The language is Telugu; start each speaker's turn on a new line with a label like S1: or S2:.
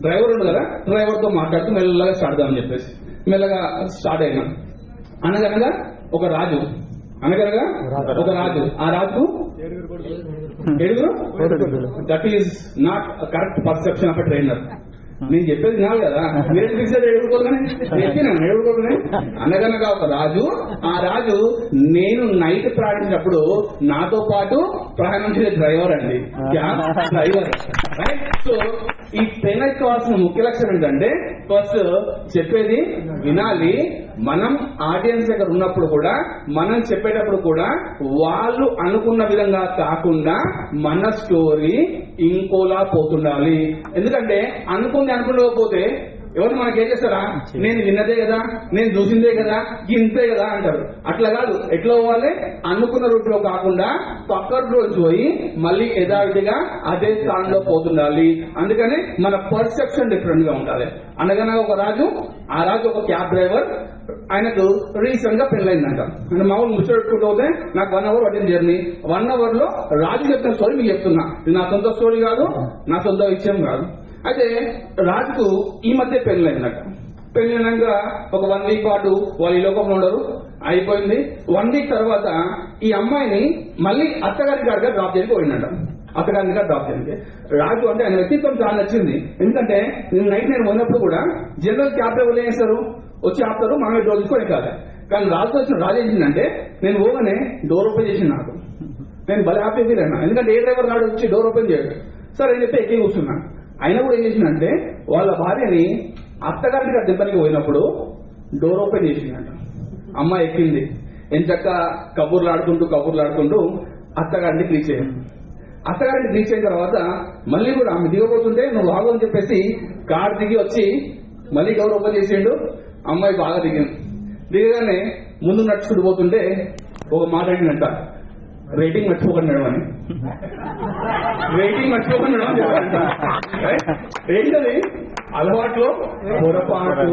S1: డ్రైవర్ ఉంది కదా డ్రైవర్తో మాట్లాడుతూ మెల్లగా స్టార్ట్ అని చెప్పేసి మెల్లగా స్టార్ట్ అయినా. అనగనగా ఒక రాజు అనగనగా ఒక రాజు. ఆ రాజు ఏడుగురు? That is not correct perception of trainer నేను చెప్పేది వినాలి కదా? మీరు ఫిక్సెడ్ ఏడుకోగానే చెప్పినాను ఏడుకోగానే అనగనగా ఒక రాజు. ఆ రాజు నేను నైట్ ప్రయాణించినప్పుడు నాతో పాటు ప్రయాణం చేసే డ్రైవర్ అండి. డ్రైవర్. రైట్ సో ఈ ట్రైనర్ కావాల్సిన ముఖ్య లక్ష్యం ఏంటంటే ఫస్ట్ చెప్పేది వినాలి. మనం ఆడియన్స్ దగ్గర ఉన్నప్పుడు కూడా మనం చెప్పేటప్పుడు కూడా వాళ్ళు అనుకున్న విధంగా కాకుండా మన స్టోరీ ఇంకోలా పోతుండాలి. ఎందుకంటే అనుకుంది అనుకోకపోతే ఎవరు మనకి ఏం చేస్తారా నేను విన్నదే కదా నేను చూసిందే కదా ఇంతే కదా అంటారు. అట్లా కాదు ఎట్లా పోవాలి? అనుకున్న రూట్లో కాకుండా పక్క రోజు పోయి మళ్ళీ యథావిధిగా అదే స్థానంలో పోతుండాలి. అందుకని మన పర్సెప్షన్ డిఫరెంట్గా ఉండాలి. అనగానే ఒక రాజు ఆ రాజు ఒక క్యాబ్ డ్రైవర్ ఆయనకు రీసెంట్గా పెళ్ళైందంట అంటే మామూలు ముచ్చటెట్టుకుంటూ పోతే నాకు వన్ అవర్ పట్టింది జర్నీ వన్ అవర్లో రాజు చెప్పిన స్టోరీ మీకు చెప్తున్నా. ఇది నా సొంత స్టోరీ కాదు నా సొంత విషయం కాదు. అయితే రాజుకు ఈ మధ్య పెళ్ళైందట. పెళ్ళినాక ఒక వన్ వీక్ పాటు వాళ్ళు ఈ లోకంలో ఉండరు. అయిపోయింది. వన్ వీక్ తర్వాత ఈ అమ్మాయిని మళ్ళీ అత్తగారి గారిగా డ్రాప్ చేయడానికి పోయిందంట. అత్తగారి గారు డ్రాప్ చేయడానికి. రాజు అంటే ఆయన వ్యక్తిత్వం చాలా నచ్చింది. ఎందుకంటే నేను నైట్ నేను పోయినప్పుడు కూడా జనరల్ క్యాబ్ డ్రైవర్ ఏం చేస్తారు వచ్చి ఆపుతారు మనమే డోర్ తీసుకొని కాదు కానీ రాజు వచ్చిన రాజు ఏంటంటే నేను పోగానే డోర్ ఓపెన్ చేసింది నాకు. నేను భలే హ్యాపీ ఫీల్ అయినా. ఎందుకంటే ఏ డ్రైవర్ నాడు వచ్చి డోర్ ఓపెన్ చేయడు. సరే అని చెప్పి ఎక్కి కూర్చున్నాను అయినా కూడా ఏం చేసిందంటే వాళ్ళ భార్యని అత్తగారికి గారి దెబ్బనికి పోయినప్పుడు డోర్ ఓపెన్ చేసిందంట. అమ్మ ఎక్కింది. ఎంచక్క కబుర్లు ఆడుకుంటూ కబుర్లు ఆడుకుంటూ అత్తగారిని రీచ్ అయ్యాను అత్తగారిని రీచ్ అయిన తర్వాత మళ్ళీ కూడా ఆమె దిగబోతుంటే నువ్వు ఆగు అని చెప్పేసి కార్ దిగి వచ్చి మళ్ళీ డోర్ ఓపెన్ చేసిండు. అమ్మాయి బాగా దిగింది. దిగగానే ముందు నడుచుకుంటూ పోతుంటే ఒక మాట అడిగినట్ట రేటింగ్ మర్చిపోకండి మేడం అని. రేటింగ్ మర్చిపోకండి మేడం. ఏంటది? అలవాట్లో పొరపాటు.